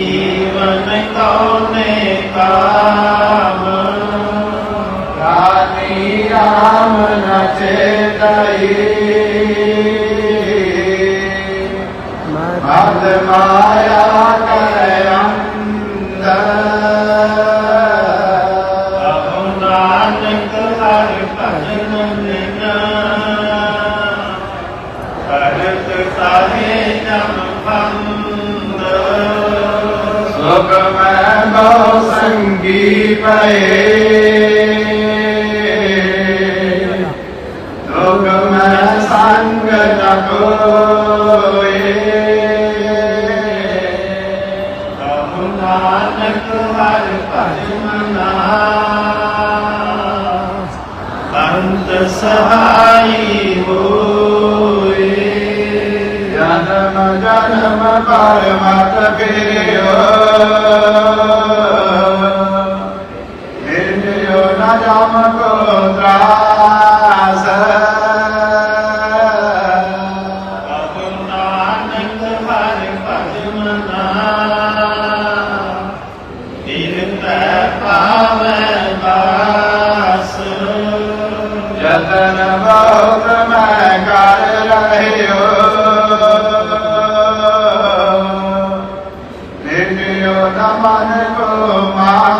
जीवन कौने काम रानी राम नचे दई माया ਲੋਕ ਮੈਂ ਬਹੁ ਸੰਗੀ ਪਏ ਦੁਖ ਮੈਂ ਸੰਗ ਨ ਕੋਏ ਨਾਨਕ ਹਰ ਭਜਨ ਨਾ ਬੰਦ ਸਹਾਈ ਹੋਏ ਜਨਮ ਜਨਮ ਪਰ ਮਤ ਫਿਰਿਓ ਮਿਲਿਓ ਨ ਜਤਨ ਬਹੁਤ ਮੈਂ ਕਰ ਰਹਿਓ ਕੋ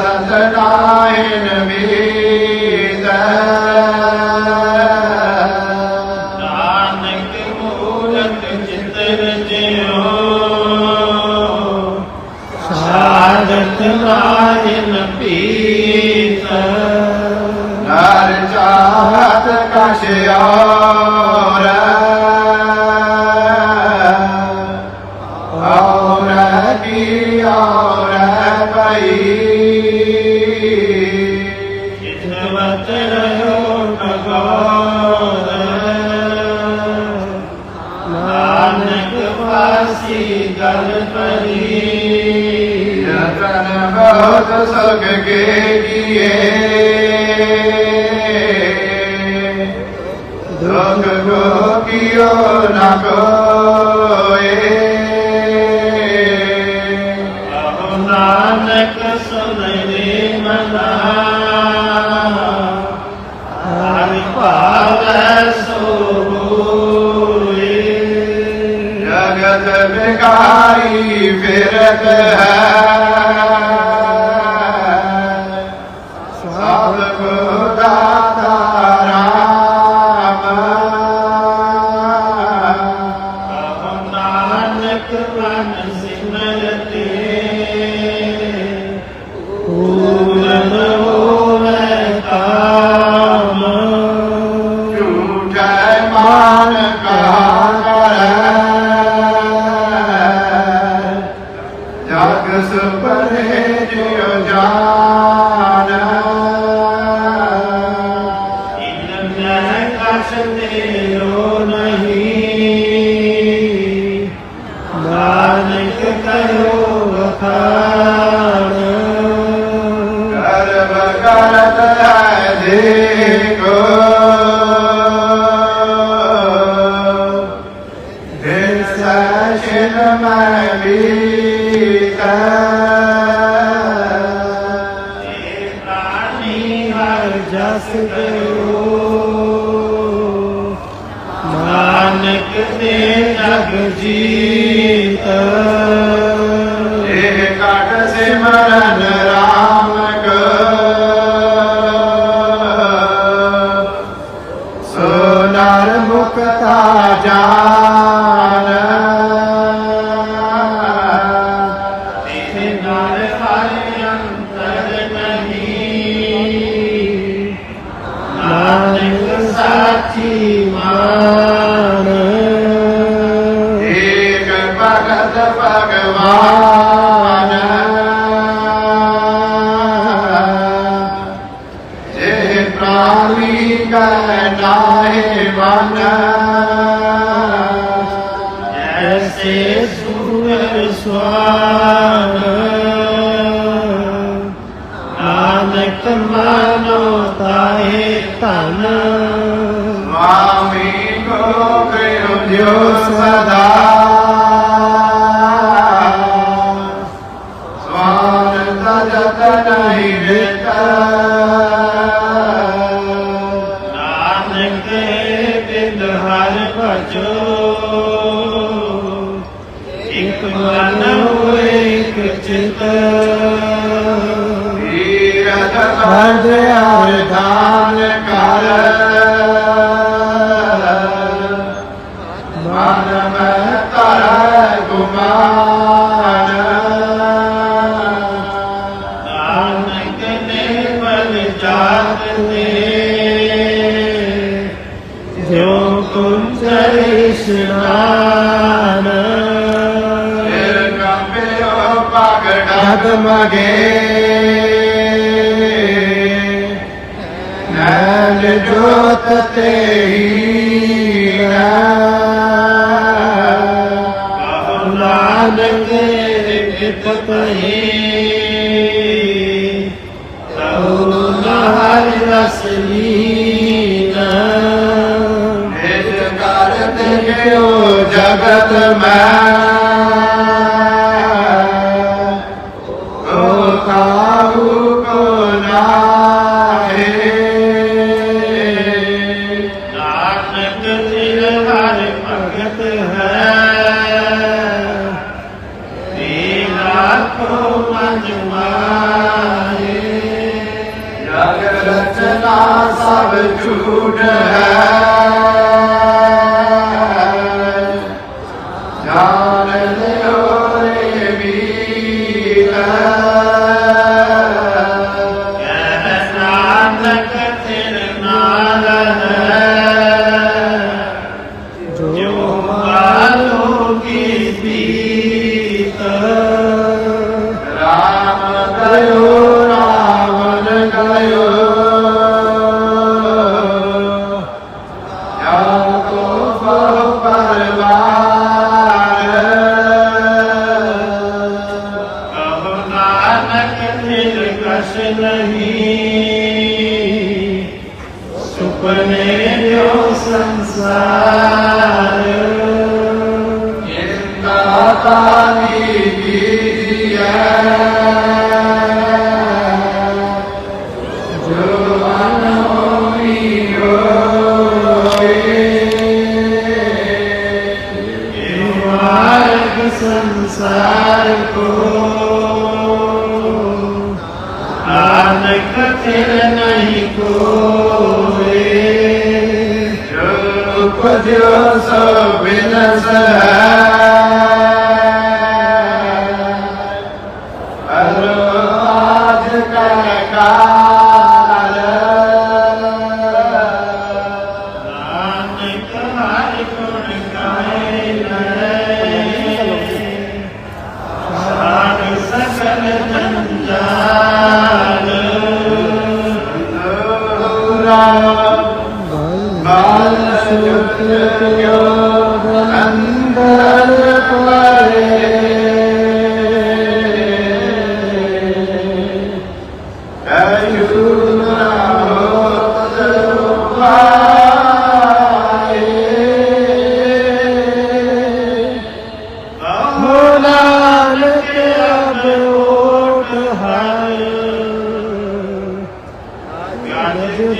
ਸਤਨਾਇਨ ਮੀਤ ਨਾਨਕ ਮੂਲਕ ਚਿਤਰ ਜਿਉ ਸਾਧਤ ਨਾਇਨ ਪੀਤ ਨਰ ਚਾਹਤ ਕਛ ਔਰ ਪਾਸੀ ਗਲ ਪਰੀ ਜਤਨ ਬਹੁਤ ਸੁਖ ਕੇ ਜੀਏ ਦੁਖ ਕੋ ਕਿਓ ਨ ਕੋਏ ਆਹੋ ਨਾਨਕ ਵਿਕਾਰੀ ਫਿਰਤ ਹੈ। ਸਭ सर्व करत है देखो दिन सचिन मैं बीता जस ਨਾਨਕ ਨੇ ਜਗ ਜੀਤ ਇਹ ਕਟ ਸਿਮਰਨ ਰਾਮ ਕਾ ਸਾਚੀ ਮਾਨ ਏਕ ਭਗਤ ਭਗਵਾਨ ਜੇ ਪ੍ਰਾਣੀ ਕੈ ਨਾਹਿ ਮਨ ਐਸੇ ਸੂਰ ਸਵਾਨ ਨਾਨਕ ਮਾਨੋ ਤਾਏ ਧਨ ਸੁਆਮੀ ਸਦਾ। ਸਵਾਨ ਤਜਤ ਨਹੀਂ ਵਿਕ ਨਾਨਕ ਬਿਨ ਹਰ ਭਜੋ। ਇਕ ਮਨ ਹੋਏ, ਇਕ ਚਿਤ। ਈਰਤ ਭਜ ਅਰਧਾਨ ਕਰ। ਨੇ ਬਲ ਜਾਤ ਤੇ ਜੋ ਫਿਰ ਕੰਬਿਓ ਪਗੜਤ ਮਗੇ ਨੈਣ ਜੋਤ ਤੇ ਨਾਨਕ ਵਿਪਤ ਹੀ ਨਹਰ ਨਿਜ ਕਰਤ ਗਿਓ ਜਗਤ ਮੈਂ ਜੋ ਮਨ ਹੋਈ ਹੋਏ ਇਹ ਮਾਰਗ ਸੰਸਾਰ ਕੋ ਨਾਨਕ ਬਾਲ ਸੁਖ ਕਿਉ ਅੰਦਰ ਪਰੇ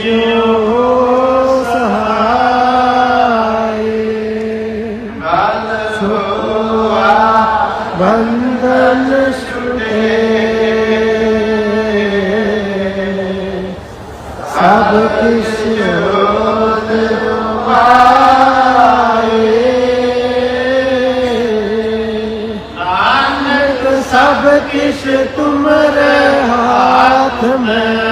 ਕਯੂ ਨਾਨਕ ਸਭ ਕਿਛ ਤੁਮਰੇ ਹਾਥ ਮੈਂ।